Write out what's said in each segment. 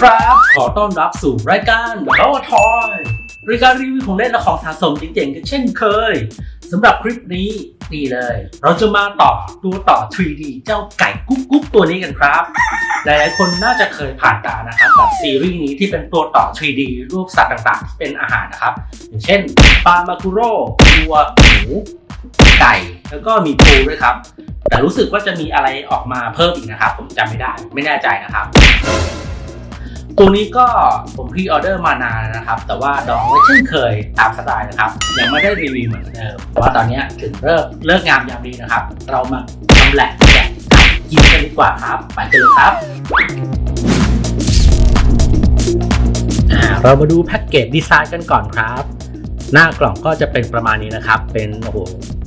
ครับ ขอต้อนรับสู่รายการโลทอยรายการรีวิวของเล่นและของสะสมเจ๋งๆกันเช่นเคยสำหรับคลิปนี้นี่เลย เราจะมาต่อตัวต่อ 3D เจ้าไก่กุ๊กกุ๊กตัวนี้กันครับ หลายๆ คนน่าจะเคยผ่านตานะครับกับซีรีส์นี้ที่เป็นตัวต่อ 3D รูปสัตว์ต่างๆ ที่เป็นอาหารนะครับ อย่างเช่นปลามากุโร่วัวหมูไก่แล้วก็มีปูด้วยครับ แต่รู้สึกว่าจะมีอะไรออกมาเพิ่มอีกนะครับ ผมจำไม่ได้ไม่แน่ใจนะครับ ตัวนี้ก็ผมพรีออเดอร์มานานนะครับ แต่ว่าดองไว้เช่นเคยตามสไตล์นะครับ ยังไม่ได้รีวิวเหมือนเดิมแต่ว่าตอนนี้ถึงเลิกเลิกงามยามดีนะครับ เรามาทำแหลกแกะกินกันดีกว่าครับ ไปกันเลยครับเรามาดูแพ็กเกจดีไซน์กันก่อนครับ หน้ากล่องก็จะเป็นประมาณนี้นะครับ เป็นโอ้โห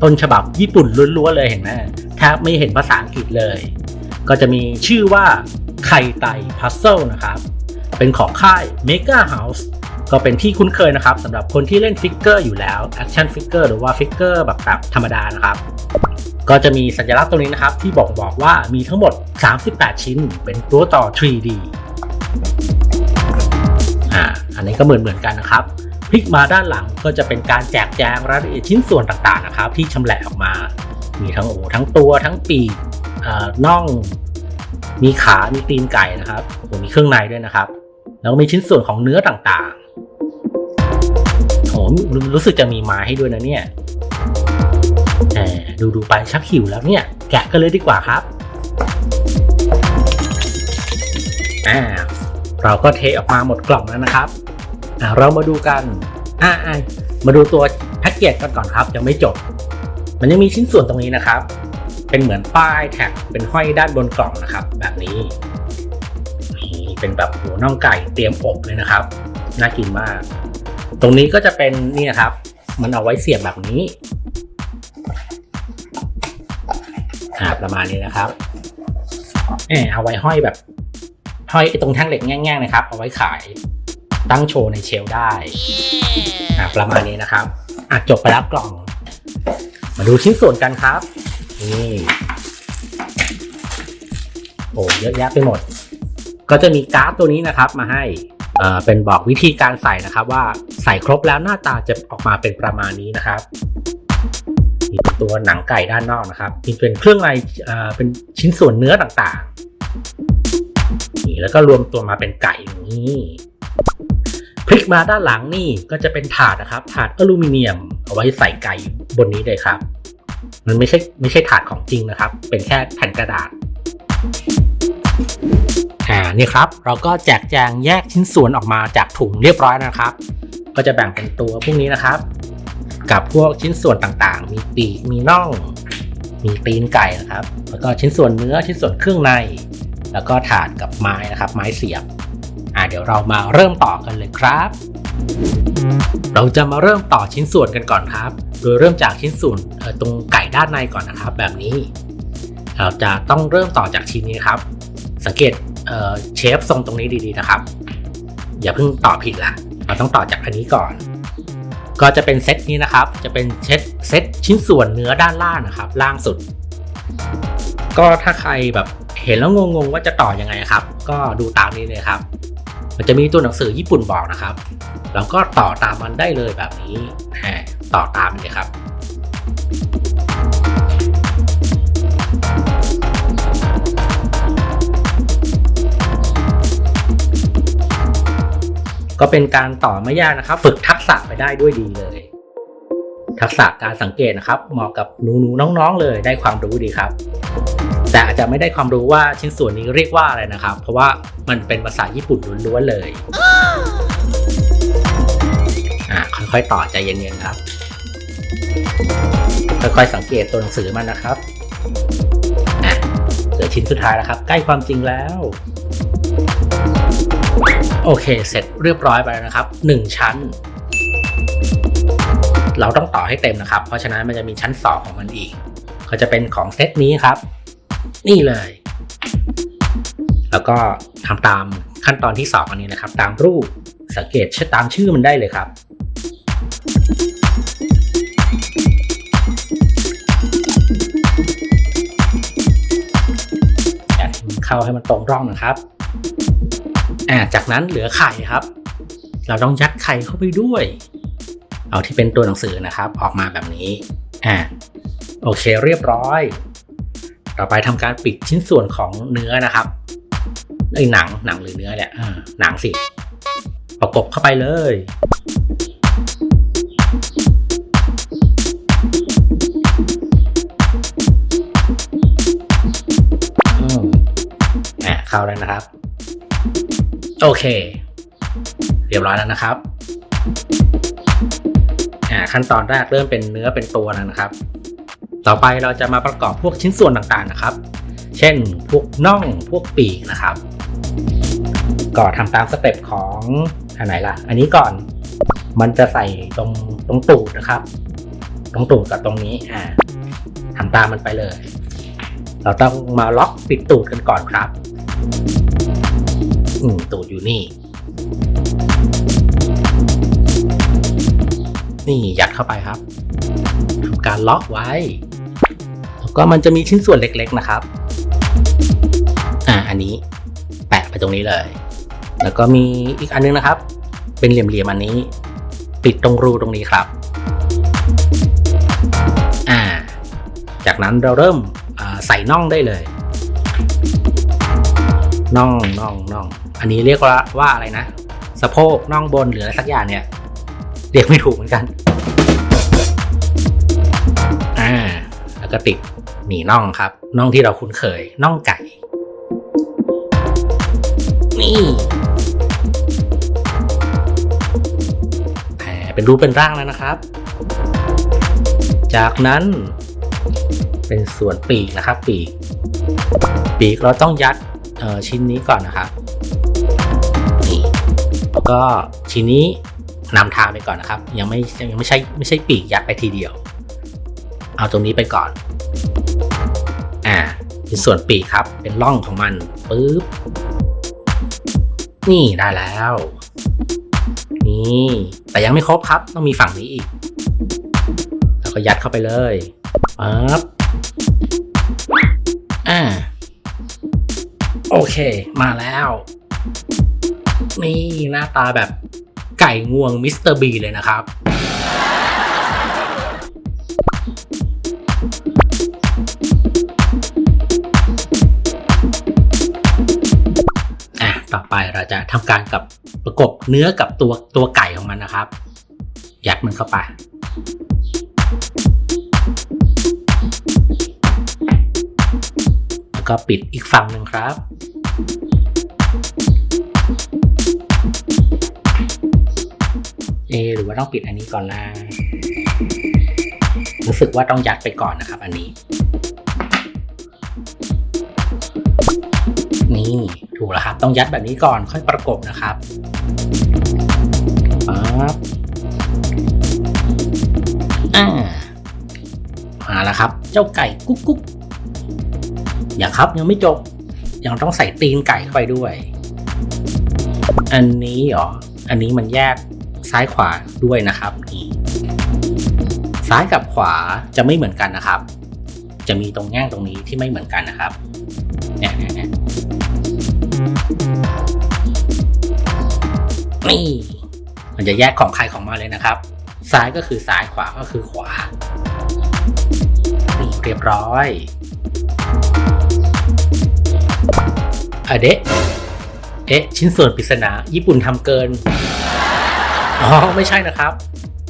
ต้นฉบับญี่ปุ่นล้วนๆเลยเห็นไหมแทบไม่เห็นภาษาอังกฤษเลย ก็จะมีชื่อว่าไข่ไตพัซเซิลนะครับ เป็นของค่าย Mega House ก็เป็นที่คุ้นเคยนะครับสำหรับคนที่เล่นฟิกเกอร์อยู่แล้วแอคชั่นฟิกเกอร์หรือว่าฟิกเกอร์แบบแบบธรรมดานะครับ ก็จะมีสัญลักษณ์ตรงนี้นะครับ ที่บอกบอกว่ามีทั้งหมด 38 ชิ้น เป็นตัวต่อ 3D อ่าอันนี้ก็เหมือนเหมือนกันนะครับพลิกมาด้านหลังก็จะเป็นการแจกแจงรายละเอียดชิ้นส่วนต่างๆนะครับ ที่ชำแหละออกมา มีทั้งโอ้ทั้งตัวทั้งปีกเอ่อน่อง มีขา มีตีนไก่นะครับโอ้มีเครื่องในด้วยนะครับ แล้วก็มีชิ้นส่วนของเนื้อต่างๆโอ้รู้รู้สึกจะมีไม้ให้ด้วยนะเนี่ยแหมดูดูไปชักหิวแล้วเนี่ย แกะกันเลยดีกว่าครับอ่าเราก็เทออกมาหมดกล่องแล้วนะครับอ่าเรามาดูกันอ่าอ่ามาดูตัวแพ็กเกจกันก่อนครับ ยังไม่จบ มันยังมีชิ้นส่วนตรงนี้นะครับ เป็นเหมือนป้ายแท็กเป็นห้อยด้านบนกล่องนะครับ แบบนี้ เป็นแบบหัวน่องไก่เตรียมอบเลยนะครับ น่ากินมาก ตรงนี้ก็จะเป็นนี่นะครับ มันเอาไว้เสียบแบบนี้อ่าประมาณนี้นะครับเออเอาไว้ห้อยแบบ ห้อยตรงแท่งเหล็กแง่งๆนะครับ เอาไว้ขายตั้งโชว์ในเชลได้อ่าประมาณนี้นะครับอะจบไปแล้วกล่อง มาดูชิ้นส่วนกันครับ นี่โอ้เยอะแยะไปหมด ก็จะมีการ์ดตัวนี้นะครับมาให้เป็นบอกวิธีการใส่นะครับ ว่าใส่ครบแล้วหน้าตาจะออกมาเป็นประมาณนี้นะครับมีตัวหนังไก่ด้านนอกนะครับมีเป็นเครื่องในเอ่อเป็นชิ้นส่วนเนื้อต่างๆนี่แล้วก็รวมตัวมาเป็นไก่อย่างนี้พลิกมาด้านหลังนี่ก็จะเป็นถาดนะครับ ถาดอลูมิเนียมเอาไว้ใส่ไก่บนนี้เลยครับ มันไม่ใช่ไม่ใช่ถาดของจริงนะครับ เป็นแค่แผ่นกระดาษ อ่านี่ครับเราก็แจกแจงแยกชิ้นส่วนออกมาจากถุงเรียบร้อยนะครับ ก็จะแบ่งเป็นตัวพวกนี้นะครับ กับพวกชิ้นส่วนต่างๆ มีปีกมีน่อง มีตีนไก่นะครับ แล้วก็ชิ้นส่วนเนื้อชิ้นส่วนเครื่องใน แล้วก็ถาดกับไม้นะครับ ไม้เสียบอ่าเดี๋ยวเรามาเริ่มต่อกันเลยครับ เราจะมาเริ่มต่อชิ้นส่วนกันก่อนครับ โดยเริ่มจากชิ้นส่วนตรงไก่ด้านในก่อนนะครับ แบบนี้ เราจะต้องเริ่มต่อจากชิ้นนี้ครับ สังเกต เเชฟทรงตรงนี้ดีๆนะครับ อย่าเพิ่งต่อผิดละเราต้องต่อจากอันนี้ก่อน ก็จะเป็นเซตนี้นะครับ จะเป็นเซตเซตชิ้นส่วนเนื้อด้านล่างนะครับ ล่างสุด ก็ถ้าใครแบบเห็นแล้วงงๆว่าจะต่อยังไงครับ ก็ดูตามนี้เลยครับ มันจะมีตัวหนังสือญี่ปุ่นบอกนะครับเราก็ต่อตามมันได้เลยแบบนี้ต่อตามเลยครับ ก็เป็นการต่อไม่ยากนะครับ ฝึกทักษะไปได้ด้วยดีเลย ทักษะการสังเกตนะครับ เหมาะกับหนูๆน้องๆเลยได้ความรู้ดีครับ แต่อาจจะไม่ได้ความรู้ว่าชิ้นส่วนนี้เรียกว่าอะไรนะครับ เพราะว่ามันเป็นภาษาญี่ปุ่นล้วนๆเลยอ่าค่อยๆต่อใจเย็นๆครับ ค่อยๆสังเกตตัวหนังสือมันนะครับอะเหลือชิ้นสุดท้ายแล้วครับ ใกล้ความจริงแล้ว โอเค เสร็จเรียบร้อยไปแล้วนะครับ 1 ชั้น เราต้องต่อให้เต็มนะครับ เพราะฉะนั้นมันจะมีชั้น 2 ของมันอีก ก็จะเป็นของเซตนี้ครับ นี่เลย แล้วก็ทำตามขั้นตอนที่ 2 อันนี้นะครับ ตามรูปสังเกตตามชื่อมันได้เลยครับเข้าให้มันตรงร่องนะครับ อ่าจากนั้นเหลือไข่ครับ เราต้องยัดไข่เข้าไปด้วย เอาที่เป็นตัวหนังสือนะครับ ออกมาแบบนี้อ่าโอเคเรียบร้อย ต่อไปทำการปิดชิ้นส่วนของเนื้อนะครับไอ้หนังหนังหรือเนื้อเนี่ยหนังสิประกบเข้าไปเลยอืมอะเข้าแล้วนะครับ โอเค เรียบร้อยแล้วนะครับอ่าขั้นตอนแรกเริ่มเป็นเนื้อเป็นตัวนะครับ ต่อไปเราจะมาประกอบพวกชิ้นส่วนต่างๆนะครับ เช่นพวกน่องพวกปีกนะครับ ก็ทำตามสเต็ปของอันไหนล่ะ อันนี้ก่อนมันจะใส่ตรงตรงตูดนะครับ ตรงตูดกับตรงนี้อ่าทำตามมันไปเลย เราต้องมาล็อกปิดตูดกันก่อนครับ อืมตูด อยู่นี่ นี่ยัดเข้าไปครับทำการล็อกไว้ แล้วก็มันจะมีชิ้นส่วนเล็ก ๆนะครับ อ่าอันนี้แปะไปตรงนี้เลย แล้วก็มีอีกอันนึงนะครับ เป็นเหลี่ยมๆอันนี้ ปิดตรงรูตรงนี้ครับ อ่า จากนั้นเราเริ่มใส่น่องได้เลยน่องน่องน่อง อันนี้เรียกว่าว่าอะไรนะ สะโพกน่องบนหรืออะไรสักอย่างเนี่ย เรียกไม่ถูกเหมือนกัน อ่า แล้วก็ติดหนีน่องครับ น่องที่เราคุ้นเคย น่องไก่ นี่แผลเป็นรูปเป็นร่างแล้วนะครับ จากนั้น เป็นส่วนปีกนะครับ ปีก ปีกเราต้องยัดชิ้นนี้ก่อนนะครับ ก็ชิ้นนี้นำทางไปก่อนนะครับ ยังไม่ยังไม่ใช่ไม่ใช่ปีกยัดไปทีเดียว เอาตรงนี้ไปก่อน อ่าเป็นส่วนปีกครับ เป็นร่องของมันปึ๊บนี่ได้แล้ว นี่แต่ยังไม่ครบครับ ต้องมีฝั่งนี้อีก แล้วก็ยัดเข้าไปเลยปั๊บอ่าโอเค มาแล้ว นี่หน้าตาแบบไก่งวงมิสเตอร์บีเลยนะครับ อะ ต่อไปเราจะทำการกับประกบเนื้อกับตัวตัวไก่ของมันนะครับ ยัดมันเข้าไปแล้วก็ปิดอีกฝั่งหนึ่งครับ เอหรือว่าต้องปิดอันนี้ก่อนนะรู้สึกว่าต้องยัดไปก่อนนะครับอันนี้ นี่ถูกแล้วครับ ต้องยัดแบบนี้ก่อนค่อยประกบนะครับปั๊บอ่ามาแล้วครับ เจ้าไก่กุ๊กกุ๊กอย่างครับยังไม่จบ ยังต้องใส่ตีนไก่เข้าไปด้วย อันนี้เหรอ อันนี้มันแยก ซ้ายขวาด้วยนะครับนี่ซ้ายกับขวาจะไม่เหมือนกันนะครับ จะมีตรงแง่งตรงนี้ที่ไม่เหมือนกันนะครับเนี่ยเนี่ยเนี่ยนี่มันจะแยกของใครของมาเลยนะครับ ซ้ายก็คือซ้ายขวาก็คือขวานี่เรียบร้อยอเดะเอ๊ะชิ้นส่วนปริศนาญี่ปุ่นทำเกิน อ๋อไม่ใช่นะครับ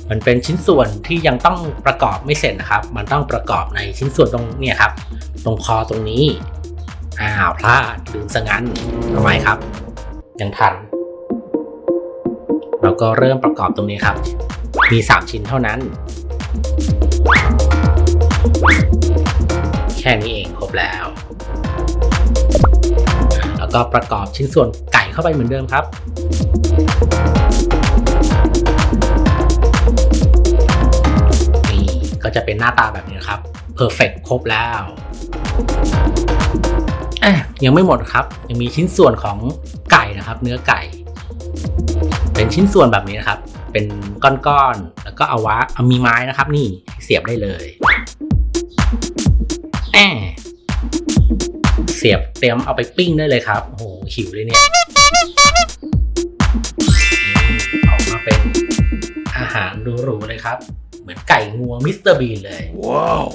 มันเป็นชิ้นส่วนที่ยังต้องประกอบไม่เสร็จนะครับ มันต้องประกอบในชิ้นส่วนตรงเนี่ยครับ ตรงคอตรงนี้อ้าวพลาดลืมซะงั้นทำไมครับ ยังทัน เราก็เริ่มประกอบตรงนี้ครับ มี 3 ชิ้นเท่านั้น แค่นี้เองครบแล้ว แล้วก็ประกอบชิ้นส่วนไก่เข้าไปเหมือนเดิมครับ จะเป็นหน้าตาแบบนี้ครับเ perfect ครบแล้วยังไม่หมดครับ ยังมีชิ้นส่วนของไก่นะครับ เนื้อไก่ เป็นชิ้นส่วนแบบนี้นะครับ เป็นก้อนๆแล้วก็อวะามีไม้นะครับ นี่เสียบได้เลยแอบเสียบเตรียมเอาไปปิ้งได้เลยครับโอ้โหหิวเลยเนี่ยออกมาเป็นอาหารหรูๆเลยครับ มือนไก่งวงมิสเตอร์บีนเลย ว้าว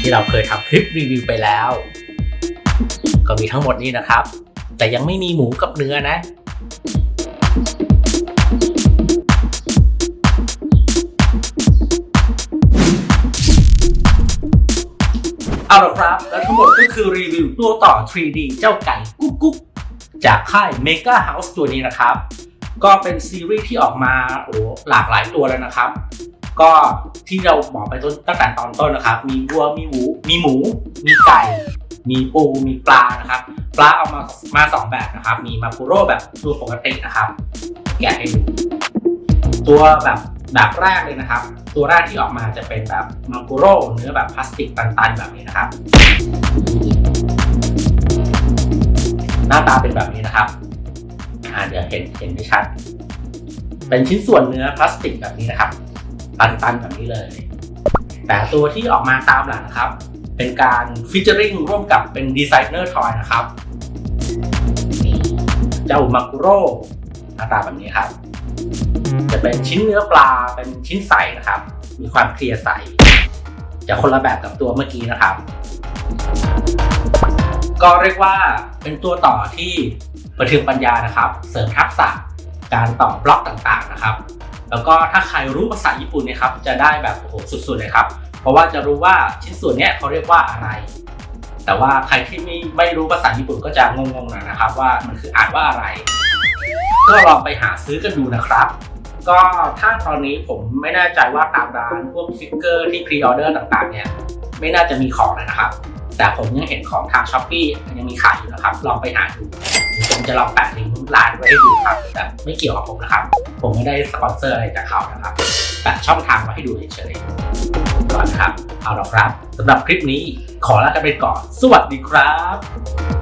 ที่เราเคยทำคลิปรีวิวไปแล้ว ก็มีทั้งหมดนี้นะครับ แต่ยังไม่มีหมูกับเนื้อนะเอาละครับ แล้วทั้งหมดก็คือรีวิวตัวต่อ 3D เจ้าไก่กุ๊กกุ๊กจากค่าย Mega House ตัวนี้นะครับ ก็เป็นซีรีส์ที่ออกมาโอ้หลากหลายตัวแล้วนะครับ ก็ที่เราบอกไปต้นตั้งแต่ตอนต้นนะครับ มีวัวมีหมูมีหมู มีไก่ มีปูมีปลานะครับ ปลาเอามามาสองแบบนะครับ มีมาคุโร่แบบตัวปกตินะครับแกะให้ดูตัวแบบแบบแรกเลยนะครับ ตัวแรกที่ออกมาจะเป็นแบบมาคุโร่เนื้อแบบพลาสติกตันๆแบบนี้นะครับ หน้าตาเป็นแบบนี้นะครับ อาเดี๋ยวเห็นเห็นไม่ชัด เป็นชิ้นส่วนเนื้อพลาสติกแบบนี้นะครับ ตันๆแบบนี้เลย แต่ตัวที่ออกมาตามหลังนะครับ เป็นการฟิชเจอริงร่วมกับเป็นดีไซเนอร์ทอยนะครับเจ้ามากุโร่หน้าตาแบบนี้ครับ จะเป็นชิ้นเนื้อปลาเป็นชิ้นใสนะครับ มีความเคลียร์ใส จะคนละแบบกับตัวเมื่อกี้นะครับ ก็เรียกว่าเป็นตัวต่อที่ประทึงปัญญานะครับ เสริมทักษะการต่อบล็อกต่างๆนะครับ แล้วก็ถ้าใครรู้ภาษาญี่ปุ่นเนะครับ จะได้แบบโอ้โหสุดๆเลยครับ เพราะว่าจะรู้ว่าชิ้นส่วนนี้เขาเรียกว่าอะไร แต่ว่าใครที่ไม่ไม่รู้ภาษาญี่ปุ่นก็จะงงๆหน่อยนะครับ ว่ามันคืออ่านว่าอะไร ก็ลองไปหาซื้อกันดูนะครับก็ถ้าตอนนี้ผมไม่แน่ใจว่าตามร้านพวกฟิกเกอร์ที่พรีออเดอร์ต่างๆเนี่ย ไม่น่าจะมีของเลยนะครับ แต่ผมยังเห็นของทางช้อปปี้ยังมีขายอยู่นะครับลองไปหาดูผมจะลองแปะลิงก์ร้านไว้ให้ดูครับแต่ไม่เกี่ยวกับผมนะครับ ผมไม่ได้สปอนเซอร์อะไรจากเขานะครับแปะช่องทางไว้ให้ดูเฉยๆก่อนะครับเอาละครับสำหรับคลิปนี้ขอลากันไปก่อน สวัสดีครับ